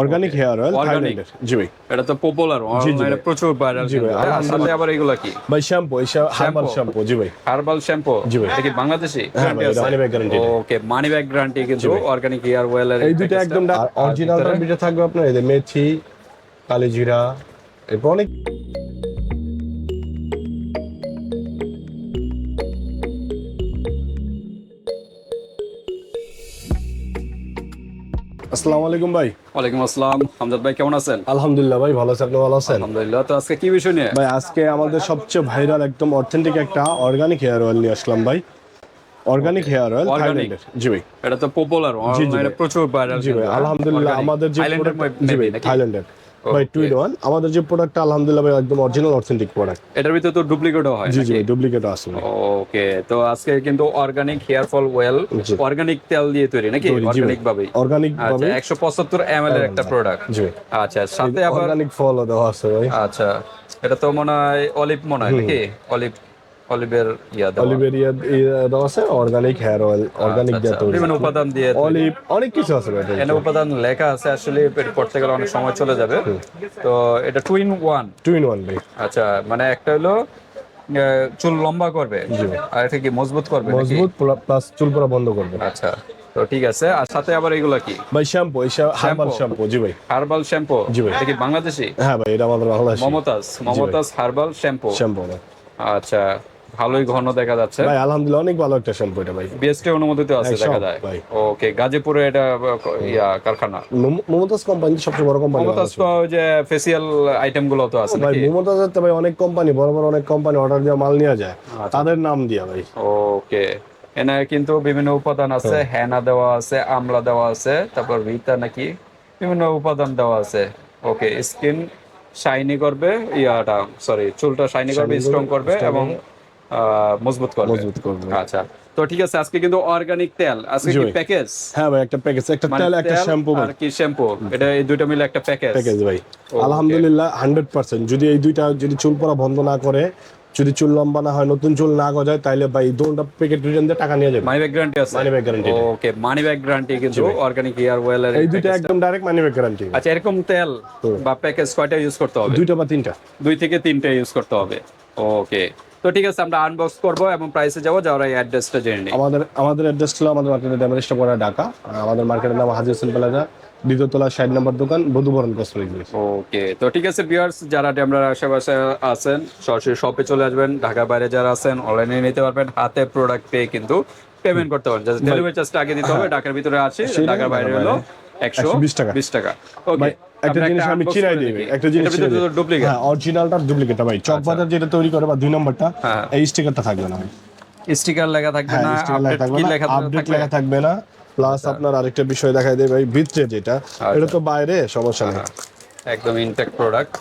Organic hair oil থাইল্যান্ডের জি ভাই। এটা তো পপুলার জি এটা প্রচুর ভাইরাল জি ভাই, সাথে আবার এগুলো কি? ভাই শ্যাম্পু এই হার্বাল শ্যাম্পু জি ভাই। হার্বাল শ্যাম্পু জি ভাই। এটা কি Bangladeshi. Okay money back guarantee কিন্তু অর্গানিক হেয়ার অয়েলের এই দুইটা একদম অরিজিনাল ভিতরে? থাকবে আপনার এই মেথি কালিজিরা এরপর অনেক আসসালামু আলাইকুম ভাই। ওয়ালাইকুম আসসালাম। হামজাদ ভাই কেমন আছেন? আলহামদুলিল্লাহ ভাই ভালো আছেন আপনি ভালো আছেন? আলহামদুলিল্লাহ। তো আজকে কি বিষয় নিয়ে? ভাই আজকে আমাদের সবচেয়ে ভাইরাল একদম অথেন্টিক একটা অর্গানিক হেয়ার অয়েল নিয়ে আসলাম ভাই। Organic hair oil? থাইল্যান্ডের জি ভাই। এটা তো পপুলার। প্রচুর ভাইরাল জি ভাই আলহামদুলিল্লাহ আমাদের যে থাইল্যান্ডের ভাই টু ইন ওয়ান আমাদের যে প্রোডাক্টটা আলহামদুলিল্লাহ একদম অরিজিনাল অথেন্টিক প্রোডাক্ট এটার ভিতরে তো ডুপ্লিকেটও হয় জি জি ভাই ডুপ্লিকেট আছে ওকে তো আজকে কিন্তু organic hair fall oil organic তেল দিয়ে তৈরি নাকি? অর্গানিক ভাবে অর্গানিক ভাবে একশো পঁচাত্তর এম এর একটা প্রোডাক্ট জি। আচ্ছা সাথে আবার অর্গানিক ফলও দেওয়া আছে ভাই। আচ্ছা এটা তো মনে হয় অলিভ মনে হয় নাকি? অলিভ অলিভের ইয়া দেওয়া। অলিভেরিয়া দেওয়া আছে অর্গানিক হেয়ার অয়েল অর্গানিক দিয়ে আচ্ছা, তৈরি বিভিন্ন উপাদান দিয়ে অলিভ অনেক কিছু আছে এখানে উপাদান লেখা আছে আসলে পড়তে গেলে অনেক সময় চলে যাবে। তো এটা two in one two in one আচ্ছা মানে একটা হলো চুল লম্বা করবে আর এটা কি মজবুত করবে মজবুত প্লাস চুল পড়া বন্ধ করবে। আচ্ছা তো ঠিক আছে। আর সাথে আবার এগুলা কি? ভাই শ্যাম্পু হার্বাল শ্যাম্পু জি ভাই। হার্বাল শ্যাম্পু জি ভাই। এটা কি বাংলাদেশি? হ্যাঁ ভাই এটা আমাদের Bangladesh. Mumtaz Mumtaz herbal shampoo shampoo আচ্ছা ভালোই ঘন দেখা যাচ্ছে। ভাই আলহামদুলিল্লাহ অনেক ভালো একটা শ্যাম্পু এটা ভাই। বিএসটি অনুমোদিত আছে দেখা যায়। ওকে গাজীপুরে এটা ইয়া কারখানা? মমতাজ কোম্পানি সবচেয়ে বড় কোম্পানি মমতাজ তো যে ফেসিয়াল আইটেমগুলো তো আছে ভাই নাকি? মমতাজের তো ভাই অনেক কোম্পানি বড় বড় অনেক কোম্পানি অর্ডার দিয়ে মাল নিয়ে যায়। আচ্ছা। তাদের নাম দিয়া ভাই। ওকে এনে কিন্তু বিভিন্ন উপাদান আছে হ্যাঁ। হেনা দেওয়া আছে আমলা দেওয়া আছে তারপর রিতা নাকি বিভিন্ন উপাদান দেওয়া আছে। ওকে স্কিন শাইনি করবে ইয়াটা সরি চুলটা শাইনি করবে স্ট্রং করবে, এবং মজবুত করবে। মজবুত করবে। আচ্ছা। তো ঠিক আছে আজকে কিন্তু অর্গানিক তেল। আজকে কি প্যাকেজ হ্যাঁ ভাই একটা প্যাকেজ একটা তেল একটা শ্যাম্পু আর কি শ্যাম্পু এটা এই দুইটা মিলে একটা প্যাকেজ প্যাকেজ ভাই। আলহামদুলিল্লাহ হান্ড্রেড পার্সেন্ট যদি এই দুইটা যদি চুল পড়া বন্ধ না করে যদি চুল লম্বা না হয় নতুন চুল না গজায় তাইলে ভাই দুটা প্যাকেট রিটার্ন দিয়ে টাকা নিয়ে যাবে। মানি ব্যাগ গ্যারান্টি আছে? Money back guarantee okay money back guarantee কিন্তু অর্গানিক হেয়ার ওয়েল এর এই দুইটা একদম ডাইরেক্ট মানি ব্যাগ গ্যারান্টি আচ্ছা এরকম তেল বা প্যাকেজ কয়টা ইউজ করতে হবে? দুইটা বা তিনটা। দুই থেকে তিনটে ইউজ করতে হবে। ওকে তো ঠিক আছে আমরা আনবক্স করব এবং প্রাইসে যাব যাওয়ার এই অ্যাড্রেসটা জেনে নিই। আমাদের আমাদের অ্যাড্রেস ছিল আমাদের মার্কেটের ড্যামের স্টপরা ঢাকা। আমাদের মার্কেটের নাম হাজির হোসেন প্লাজা দ্বিতীয়তলা ষাট নম্বর দোকান বধুবরণ কসমেটিক্স ওকে তো ঠিক আছে ভিউয়ার্স যারা আমরা আশেপাশে আছেন সরাসরি শপে চলে আসবেন। ঢাকার বাইরে যারা আছেন অনলাইনে নিতে পারবেন। হাতে প্রোডাক্ট পেয়ে কিন্তু পেমেন্ট করতে পারবেন। জাস্ট ডেলিভারি চার্জটা আগে দিতে হবে ঢাকার ভিতরে আছে ঢাকার বাইরে হলো একশো 120 টাকা। বিশ টাকা। ওকে একটা জিনিস আমি চিনাই দিই একটা জিনিস। ডুপ্লিকেট হ্যাঁ অরিজিনালটা ডুপ্লিকেটটা ভাই। চকবাজার যেটা তৈরি করে বা দুই নম্বরটা হ্যাঁ। এই স্টিকারটা থাকবে না স্টিকার লেখা থাকবে হ্যাঁ না লেখা আপডেট থাকবে না লেখা আপডেট থাকবে লেখা থাকবে না। প্লাস আপনার আরেকটা বিষয় দেখাই দেয় ভাই ভিতরে যেটা আচ্ছা। এটা তো বাইরে সমস্যা নেই। একদম ইনটেক প্রোডাক্ট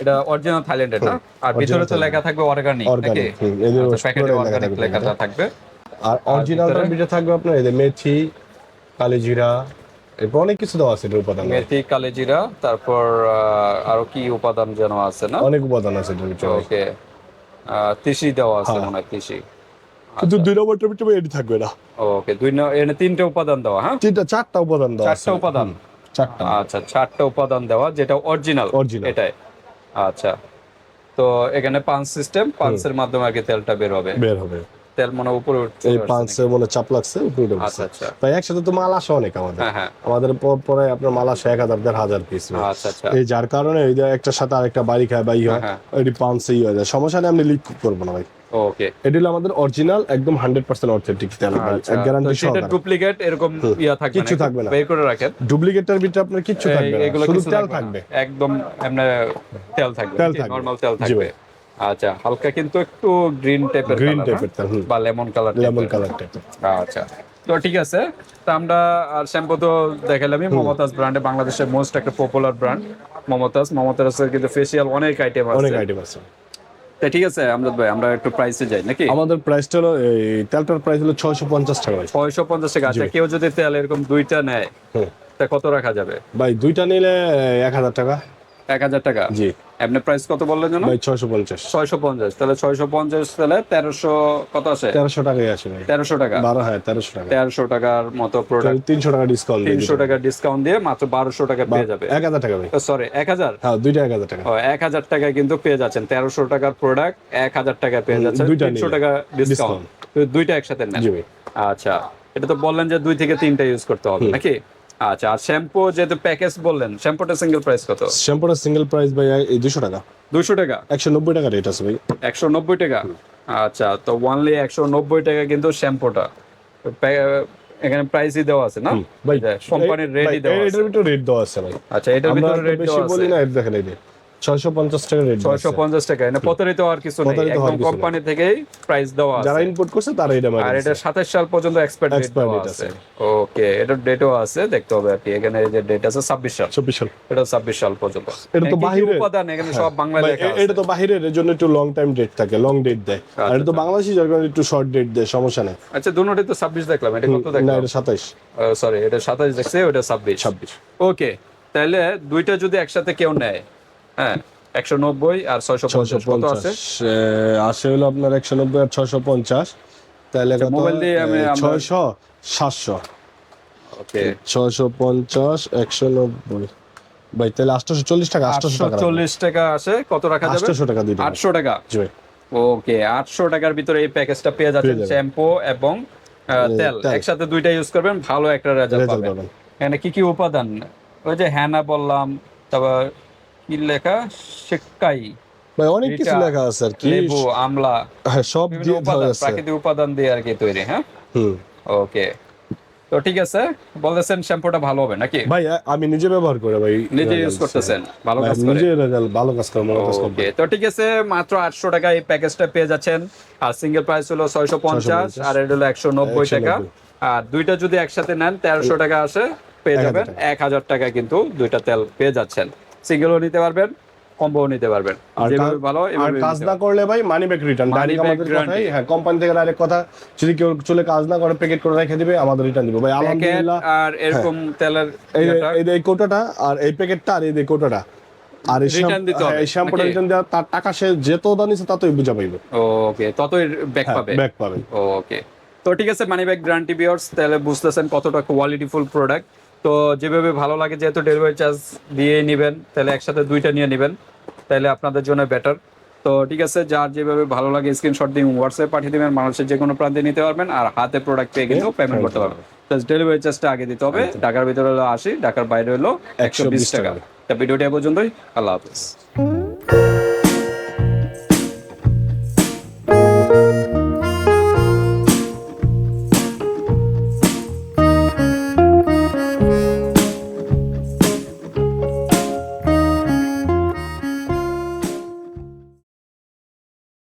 এটা অরিজিনাল থাইল্যান্ডের না? আর ভিতরে তো লেখা থাকবে অর্গানিক নাকি? প্যাকেটে অর্গানিক লেখাটা থাকবে। আর অরিজিনালটার ভিতরে থাকবে আপনার এই যে মেথি কালিজিরা এরপর অনেক কিছু দেওয়া আছে এটার উপাদান। মেথি কালেজিরা তারপর আরও কি উপাদান যেন আছে না? অনেক উপাদান আছে এটার ভিতরে। ওকে তিসি দেওয়া আছে হ্যাঁ। মনে হয় তিসি। কিন্তু দুই নম্বরটার ভিতরে এটি থাকবে না। ওকে দুই ন- এখানে তিনটে উপাদান দেওয়া হ্যাঁ? তিনটা চারটা উপাদান দেওয়া চারটা উপাদান। চারটা। আচ্ছা চারটা উপাদান দেওয়া যেটা অরিজিনাল Original। এটাই। আচ্ছা। তো এখানে পাঁচ সিস্টেম পাঁচের মাধ্যমে কি তেলটা বের হবে। বের হবে। তেল মনে উপরে উঠছে এই মনে চাপ লাগছে উপরে উঠে আচ্ছা আচ্ছা। তাই একসাথে তো মাল আসে অনেক আমাদের। হ্যাঁ হ্যাঁ। আমাদের পর- আপনার মাল আসে এক হাজার দেড় হাজার পিস আচ্ছা আচ্ছা। এই যার কারণে এই যে একটার সাথে আরেকটা বাড়ি খায় বা ই হয় হ্যাঁ, এটি ই হয়ে যায়। সমস্যা নেই আমি লিক করব না ভাই। ওকে এটি হলো আমাদের অরিজিনাল একদম হান্ড্রেড পার্সেন্ট অথেন্টিক তেল গ্যারান্টি সেটা ডুপ্লিকেট এরকম ইয়া থাকবে কিচ্ছু না, থাকবে না। বের করে রাখেন। ডুপ্লিকেটের ভিতরে আপনার কিচ্ছু থাকবে না। শুধু কিছু তেল থাকবে একদম এমনি তেল থাকবে নরমাল তেল থাকবে। আচ্ছা হালকা কিন্তু একটু গ্রিন টাইপের গ্রিন টাইপের বা লেমন কালার লেমন কালার টাইপের আচ্ছা তো ঠিক আছে। তো আমরা আর শ্যাম্পু তো দেখালামই। মমতাজ ব্র্যান্ডে বাংলাদেশের মোস্ট একটা পপুলার ব্র্যান্ড মমতাজ। মমতাজের কিন্তু ফেসিয়াল অনেক আইটেম অনেক আইটেম আছে। তো ঠিক আছে আমরাদ ভাই আমরা একটু প্রাইসে যাই নাকি? আমাদের প্রাইসটা হলো এই তেলটার প্রাইস হলো ছয়শো পঞ্চাশ টাকা ভাই। ছয়শো পঞ্চাশ টাকা। আচ্ছা কেউ যদি তেল এরকম দুইটা নেয় তা কত রাখা যাবে? ভাই দুইটা নিলে এক হাজার টাকা। এক হাজার টাকা। জি। আপনি প্রাইস কত বললেন যেন ভাই ছয়শো পঞ্চাশ। ছয়শো পঞ্চাশ। তাহলে ছয়শো পঞ্চাশ তাহলে তেরোশো কত আছে? তেরোশো টাকাই আছে ভাই। টাকা। বারো হ্যাঁ তেরোশো টাকা। তেরোশো টাকার মতো প্রোডাক্ট তিনশো টাকা ডিসকাউন্ট তিনশো টাকা ডিসকাউন্ট দিয়ে মাত্র বারোশো টাকা পেয়ে যাবে। এক হাজার টাকা ভাই। সরি এক হাজার? হ্যাঁ দুইটা এক হাজার টাকা। ও এক হাজার টাকায় কিন্তু পেয়ে যাচ্ছেন। তেরোশো টাকার প্রোডাক্ট এক হাজার টাকায় পেয়ে যাচ্ছেন। দুইটা তিনশো নিলে। টাকা ডিসকাউন্ট দুইটা একসাথে নেন। জি ভাই। আচ্ছা এটা তো বললেন যে দুই থেকে তিনটা ইউজ করতে হবে নাকি? আচ্ছা আর শ্যাম্পু যেহেতু প্যাকেজ বললেন শ্যাম্পুটা সিঙ্গেল প্রাইস কত? শ্যাম্পুটা সিঙ্গেল প্রাইস ভাই এই দুশো টাকা। দুশো টাকা? একশো নব্বই টাকা রেট আছে ভাই। একশো নব্বই টাকা? আচ্ছা তো ওয়ানলি একশো নব্বই টাকা কিন্তু শ্যাম্পুটা। এখানে প্রাইসই দেওয়া আছে না? ভাই কোম্পানির রেটই দেওয়া আছে। এটার ভিতরে রেট দেওয়া আছে ভাই। আচ্ছা এটার ভিতরে রেট বেশি আছে বলি না দেখেন এই যে ছয়শো পঞ্চাশ টাকা রেট টাকা। প্রতারিত হওয়ার কিছু নেই। একদম কোম্পানি থেকেই প্রাইস দেওয়া আছে। যারা করছে তারা এটা আর এটা সাতাশ সাল পর্যন্ত এক্সপায়ার ডেট দেওয়া আছে। ওকে এটার ডেটও আছে দেখতে হবে এখানে এই যে ডেট আছে ছাব্বিশ সাল। চব্বিশ সাল। এটা ছাব্বিশ সাল পর্যন্ত। এটা তো কি কি বাহিরে। উপাদান? এখানে সব বাংলা ভাই, লেখা আছে। এটা তো বাহিরের এর জন্য একটু লং টাইম ডেট থাকে লং ডেট দেয়। আর এটা তো বাংলাদেশি যার একটু শর্ট ডেট দেয় সমস্যা নেই। আচ্ছা দুটোই তো ছাব্বিশ দেখলাম এটা কত না দেখলাম? এটা সরি এটা সাতাশ দেখছে ওটা ছাব্বিশ। ছাব্বিশ। ওকে তাহলে দুইটা যদি একসাথে কেউ নেয় হ্যাঁ একশো নব্বই আর ছয়শো ছয়শো পঞ্চাশ। কত আছে আসে হলো আপনার একশো নব্বই আর ছয়শো পঞ্চাশ। তাহলে কত? মোবাইল দিয়ে আমি ছয়শো সাতশো। ওকে। ছয়শো পঞ্চাশ একশো নব্বই। ভাই তাহলে আটশোশো চল্লিশ টাকা আটশো চল্লিশ টাকা আসে কত রাখা যাবে? আটশোশো টাকা আটশো টাকা? ওকে আটশো টাকার ভিতরে এই প্যাকেজটা পেয়ে যাচ্ছেন যাবেন। শ্যাম্পু এবং তেল। একসাথে দুইটা ইউজ করবেন ভালো একটা রেজাল্ট পাবেন। এখানে কি কি উপাদান? ওই যে হ্যানা বললাম তারপর কি লেখা? শেক্কাই ভাই অনেক কিছু লেখা আছে আর কি। লেবু আমলা হ্যাঁ সব দিয়ে আছে। প্রাকৃতিক উপাদান দিয়ে আর কি তৈরি হ্যাঁ? হুম। ওকে। তো ঠিক আছে বলতেছেন শ্যাম্পুটা ভালো হবে নাকি? ভাই আমি নিজে ব্যবহার করে ভাই নিজে ইউজ করতেছেন ভালো কাজ করে। নিজে ভালো কাজ করে ভালো কাজ করে তো ঠিক আছে মাত্র আটশো টাকা এই প্যাকেজটা পেয়ে যাচ্ছেন। আর সিঙ্গেল প্রাইস হলো ছয়শো পঞ্চাশ আর এটা হলো একশো নব্বই টাকা। আর দুইটা যদি একসাথে নেন তেরোশো টাকা আসে পেয়ে যাবেন। এক হাজার টাকা কিন্তু দুইটা তেল পেয়ে যাচ্ছেন। সিঙ্গেলও নিতে পারবেন কম্বোও নিতে পারবেন। যেভাবে ভালো আর কাজ না করলে ভাই মানি ব্যাক রিটার্ন হ্যাঁ কোম্পানি থেকে ডাইরেক্ট কথা যদি কেউ চলে কাজ না করে প্যাকেট করে রেখে দিবে আমাদের রিটার্ন দিবে। ভাই আলহামদুলিল্লাহ। আর এরকম তেলের এই এই কোটাটা আর এই প্যাকেটটা আর এই কোটাটা। আর এই হ্যাঁ, শ্যাম্পুটা রিটার্ন দেওয়া তার টাকা সে যত দানিছে ততই বুঝা পাইবে। ওকে ততই ব্যাক পাবে। ব্যাক পাবে। ওকে তো ঠিক আছে মানি ব্যাগ গ্যারান্টি বিয়ার্স তাহলে বুঝতেছেন কতটা কোয়ালিটিফুল প্রোডাক্ট তো যেভাবে ভালো লাগে যেহেতু ডেলিভারি চার্জ দিয়ে নেবেন তাহলে একসাথে দুইটা নিয়ে নেবেন তাহলে আপনাদের জন্য বেটার তো ঠিক আছে যার যেভাবে ভালো লাগে স্ক্রিনশট দিয়ে হোয়াটসঅ্যাপে পাঠিয়ে দেবেন মানুষের যে কোনো প্রান্তে নিতে পারবেন আর হাতে প্রোডাক্ট পেয়ে কিন্তু পেমেন্ট করতে পারবেন। প্লাস ডেলিভারি চার্জটা আগে দিতে হবে ঢাকার ভিতরে হলো আশি ঢাকার বাইরে হলো একশো বিশ টাকা। তা ভিডিওটা পর্যন্তই আল্লাহ হাফিজ।